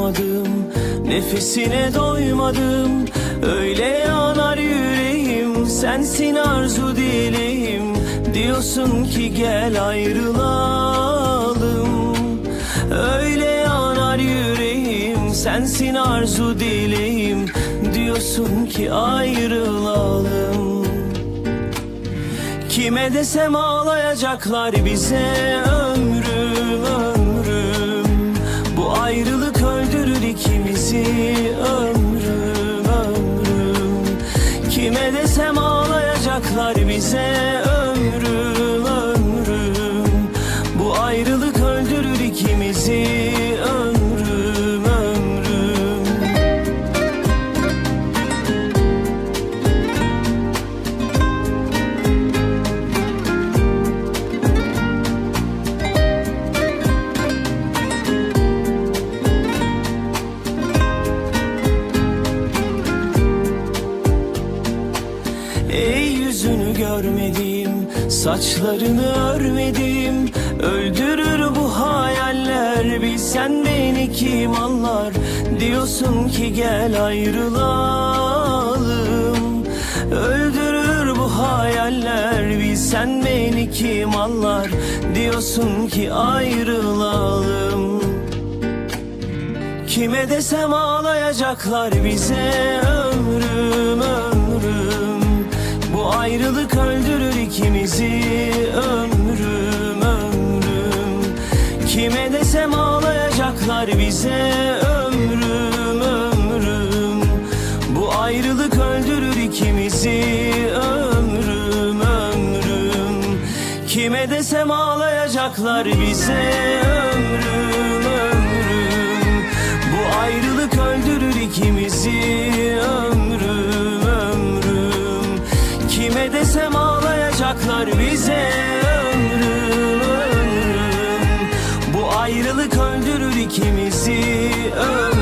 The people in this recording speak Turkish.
doymadım Nefesine doymadım. Öyle yanar yüreğim Sensin arzu dileğim. Diyorsun ki gel ayrılalım. Öyle yanar yüreğim Sensin arzu dileğim. Diyorsun ki ayrılalım. Kime desem ağlayacaklar bize ömrüm ağlayacaklar bize ömrüm ömrüm. Bu ayrılık öldürür ikimizi Ey yüzünü görmedim, saçlarını örmedim. Öldürür bu hayaller, bilsen beni kim anlar? Diyorsun ki gel ayrılalım. Öldürür bu hayaller, bilsen beni kim anlar? Diyorsun ki ayrılalım. Kime desem ağlayacaklar bize ömrüm ömrüm ayrılık öldürür ikimizi. Ömrüm ömrüm. Kime desem ağlayacaklar bize. Ömrüm ömrüm. Bu ayrılık öldürür ikimizi. Ömrüm ömrüm. Kime desem ağlayacaklar bize. Ömrüm ömrüm ikimizi ömrüm